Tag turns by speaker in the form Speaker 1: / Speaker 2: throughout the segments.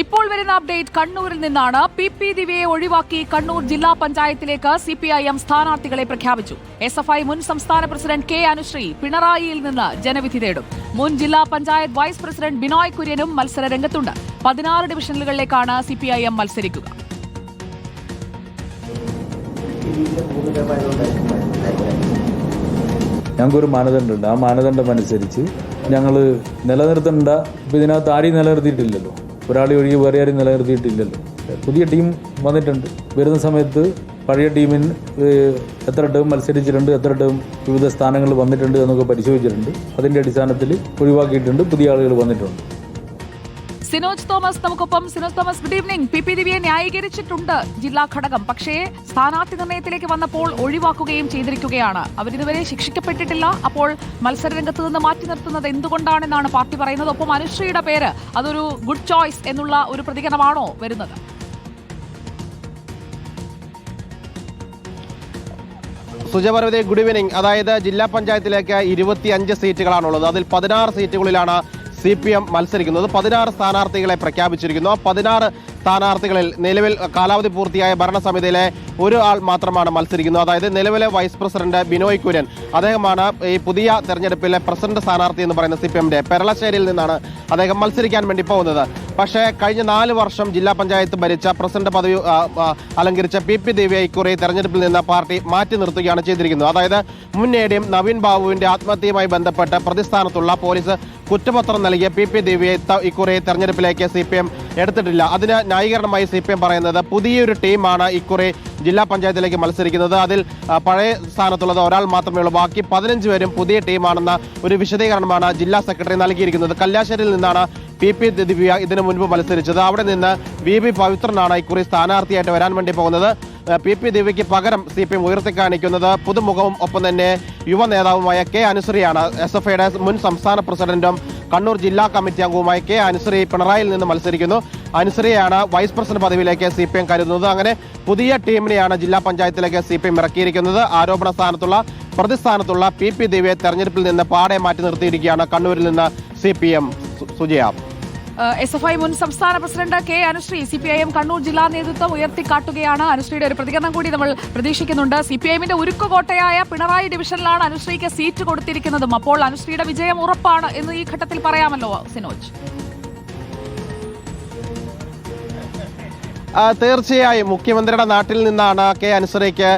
Speaker 1: ഇപ്പോൾ വരുന്ന അപ്ഡേറ്റ് കണ്ണൂരിൽ നിന്നാണ്. പി പി ദിവ്യയെ ഒഴിവാക്കി കണ്ണൂർ ജില്ലാ പഞ്ചായത്തിലേക്ക് സി പി ഐ എം സ്ഥാനാർത്ഥികളെ പ്രഖ്യാപിച്ചു. എസ് എഫ് ഐ മുൻ സംസ്ഥാന പ്രസിഡന്റ് കെ അനുശ്രീ പിണറായിയിൽ നിന്ന് ജനവിധി തേടും. മുൻ ജില്ലാ പഞ്ചായത്ത് വൈസ് പ്രസിഡന്റ് ബിനോയ് കുര്യനും മത്സര രംഗത്തുണ്ട്. പതിനാറ് ഡിവിഷനുകളിലേക്കാണ് സി പി ഐ എം മത്സരിക്കുക.
Speaker 2: ഞങ്ങൾക്കൊരു മാനദണ്ഡമുണ്ട്. ആ മാനദണ്ഡം അനുസരിച്ച് ഞങ്ങൾ നിലനിർത്തേണ്ട. ഇപ്പം ഇതിനകത്ത് ആരെയും നിലനിർത്തിയിട്ടില്ലല്ലോ. ഒരാളെ ഒഴികെ വേറെ ആരെയും നിലനിർത്തിയിട്ടില്ലല്ലോ. പുതിയ ടീം വന്നിട്ടുണ്ട്. വരുന്ന സമയത്ത് പഴയ ടീമിന് എത്ര ടേം മത്സരിച്ചിട്ടുണ്ട് എത്ര ടേം വിവിധ സ്ഥാനങ്ങളിൽ വന്നിട്ടുണ്ട് എന്നൊക്കെ പരിശോധിച്ചിട്ടുണ്ട്. അതിന്റെ അടിസ്ഥാനത്തിൽ ഒഴിവാക്കിയിട്ടുണ്ട് പുതിയ ആളുകൾ വന്നിട്ടുണ്ട്.
Speaker 1: സിനോജ് തോമസ് നമുക്കൊപ്പം. Sinoj Thomas good evening P P ദിവിയെ ന്യായീകരിച്ചിട്ടുണ്ട് ജില്ലാ ഘടകം. പക്ഷേ സ്ഥാനാർത്ഥി നിർണയത്തിലേക്ക് വന്നപ്പോൾ ഒഴിവാക്കുകയും ചെയ്തിരിക്കുകയാണ്. അവരിതുവരെ ശിക്ഷിക്കപ്പെട്ടിട്ടില്ല. അപ്പോൾ മത്സര രംഗത്ത് നിന്ന് മാറ്റി നിർത്തുന്നത് എന്തുകൊണ്ടാണെന്നാണ് പാർട്ടി പറയുന്നത്. ഒപ്പം അനുശ്രീയുടെ പേര് അതൊരു ഗുഡ് ചോയ്സ് എന്നുള്ള ഒരു പ്രതികരണമാണോ വരുന്നത്?
Speaker 3: സുജപർവതി ഗുഡ് ഈവനിങ് അതായത് ജില്ലാ പഞ്ചായത്തിലേക്ക് ഇരുപത്തിയഞ്ച് സീറ്റുകളാണുള്ളത്. അതിൽ പതിനാറ് സീറ്റുകളിലാണ് സി പി എം മത്സരിക്കുന്നത് പതിനാറ് സ്ഥാനാർത്ഥികളെ പ്രഖ്യാപിച്ചിരിക്കുന്നു. ആ പതിനാറ് സ്ഥാനാർത്ഥികളിൽ നിലവിൽ കാലാവധി പൂർത്തിയായ ഭരണസമിതിയിലെ ഒരു ആൾ മാത്രമാണ് മത്സരിക്കുന്നത്. അതായത് നിലവിലെ വൈസ് പ്രസിഡന്റ് ബിനോയ് കുര്യൻ. അദ്ദേഹമാണ് ഈ പുതിയ തെരഞ്ഞെടുപ്പിലെ പ്രസിഡന്റ് സ്ഥാനാർത്ഥി എന്ന് പറയുന്ന സി പി എമ്മിന്റെ പെരളശ്ശേരിയിൽ നിന്നാണ് അദ്ദേഹം മത്സരിക്കാൻ വേണ്ടി പോകുന്നത്. പക്ഷേ കഴിഞ്ഞ നാല് വർഷം ജില്ലാ പഞ്ചായത്ത് ഭരിച്ച പ്രസിഡന്റ് പദവി അലങ്കരിച്ച പി പി ദേവിയെ ഇക്കുറി തെരഞ്ഞെടുപ്പിൽ നിന്ന് പാർട്ടി മാറ്റി നിർത്തുകയാണ് ചെയ്തിരിക്കുന്നത്. അതായത് മുൻ എ ഡി എം നവീൻ ബാബുവിന്റെ ആത്മഹത്യയുമായി ബന്ധപ്പെട്ട് പ്രതിസ്ഥാനത്തുള്ള പോലീസ് കുറ്റപത്രം നൽകിയ പി പി ദേവിയെ ഇക്കുറി തെരഞ്ഞെടുപ്പിലേക്ക് സി പി എം എടുത്തിട്ടില്ല. അതിന് ന്യായീകരണമായി സി പി എം പറയുന്നത് പുതിയൊരു ടീമാണ് ഇക്കുറി ജില്ലാ പഞ്ചായത്തിലേക്ക് മത്സരിക്കുന്നത്. അതിൽ പഴയ സ്ഥാനത്തുള്ളത് ഒരാൾ മാത്രമേ ഉള്ളൂ. ബാക്കി പതിനഞ്ച് പേരും പുതിയ ടീമാണെന്ന ഒരു വിശദീകരണമാണ് ജില്ലാ സെക്രട്ടറി നൽകിയിരിക്കുന്നത്. കല്യാശ്ശേരിയിൽ നിന്നാണ് പി. പി. ദിവ്യ ഇതിനു മുൻപ് മത്സരിച്ചത്. അവിടെ നിന്ന് വി. ബി പവിത്രനാണ് ഇക്കുറി സ്ഥാനാർത്ഥിയായിട്ട് വരാൻ വേണ്ടി പോകുന്നത്. പി. പി. ദിവ്യയ്ക്ക് പകരം സി പി എം ഉയർത്തിക്കാണിക്കുന്നത് പുതുമുഖവും ഒപ്പം തന്നെ യുവ നേതാവുമായ കെ. അനുശ്രീയാണ്. എസ്. എഫ്. ഐയുടെ മുൻ സംസ്ഥാന പ്രസിഡന്റും കണ്ണൂർ ജില്ലാ കമ്മിറ്റി അംഗവുമായ കെ. അനുശ്രീ പിണറായിൽ നിന്ന് മത്സരിക്കുന്നു. അനുശ്രീയാണ് വൈസ് പ്രസിഡന്റ് പദവിയിലേക്ക് സി പി എം കരുതുന്നത്. അങ്ങനെ പുതിയ ടീമിനെയാണ് ജില്ലാ പഞ്ചായത്തിലേക്ക് സി പി എം ഇറക്കിയിരിക്കുന്നത്. ആരോപണ സ്ഥാനത്തുള്ള പ്രതിസ്ഥാനത്തുള്ള പി പി ദേവിയെ തെരഞ്ഞെടുപ്പിൽ നിന്ന് പാടെ മാറ്റി നിർത്തിയിരിക്കുകയാണ് കണ്ണൂരിൽ നിന്ന് C P M Sujaya.
Speaker 1: S F I മുൻ സംസ്ഥാന president K Anushree C P I M Kannur ജില്ലാ നേതൃത്വം ഉയർത്തിക്കാട്ടുകയാണ്. അനുശ്രീയുടെ ഒരു പ്രതികരണം കൂടി നമ്മൾ പ്രതീക്ഷിക്കുന്നുണ്ട്. സി പി ഐമിന്റെ ഉരുക്കുകോട്ടയായ പിണറായി ഡിവിഷനിലാണ് അനുശ്രീക്ക് സീറ്റ് കൊടുത്തിരിക്കുന്നതും. അപ്പോൾ അനുശ്രീയുടെ വിജയം ഉറപ്പാണ് എന്ന് ഈ ഘട്ടത്തിൽ പറയാമല്ലോ സിനോജ്.
Speaker 3: തീർച്ചയായും മുഖ്യമന്ത്രിയുടെ നാട്ടിൽ നിന്നാണ് കെ അനുസരിക്ക്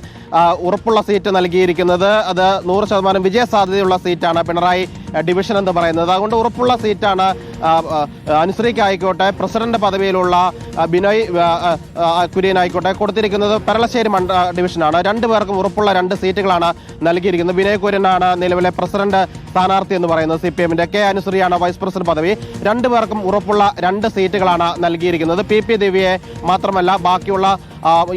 Speaker 3: ഉറപ്പുള്ള സീറ്റ് നൽകിയിരിക്കുന്നത്. അത് നൂറ് ശതമാനം വിജയ സാധ്യതയുള്ള സീറ്റാണ്. പിണറായി ഡിവിഷൻ എന്ന് പറയുന്നത്. അതുകൊണ്ട് ഉറപ്പുള്ള സീറ്റാണ് അനുശ്രീക്കായിക്കോട്ടെ പ്രസിഡന്റ് പദവിയിലുള്ള ബിനോയ് കുര്യൻ ആയിക്കോട്ടെ കൊടുത്തിരിക്കുന്നത് പെരളശ്ശേരി മണ്ഡ ഡിവിഷനാണ് രണ്ടുപേർക്കും ഉറപ്പുള്ള രണ്ട് സീറ്റുകളാണ് നൽകിയിരിക്കുന്നത്. ബിനോയ് കുര്യനാണ് നിലവിലെ പ്രസിഡന്റ് സ്ഥാനാർത്ഥി എന്ന് പറയുന്നത് സി പി എമ്മിന്റെ. കെ അനുശ്രീയാണ് വൈസ് പ്രസിഡന്റ് പദവി. രണ്ടുപേർക്കും ഉറപ്പുള്ള രണ്ട് സീറ്റുകളാണ് നൽകിയിരിക്കുന്നത്. പി പി ദേവിയെ മാത്രമല്ല ബാക്കിയുള്ള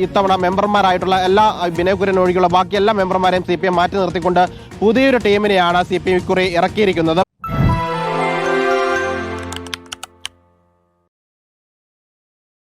Speaker 3: ഇത്തവണ മെമ്പർമാരായിട്ടുള്ള എല്ലാ ബിനോയ് കുര്യൻ ഒഴികെയുള്ള ബാക്കി എല്ലാ മെമ്പർമാരെയും സി പി എം മാറ്റി നിർത്തിക്കൊണ്ട് പുതിയൊരു ടീമിനെയാണ് സി പി എം ഇക്കുറി ഇറക്കിയിരിക്കുന്നത്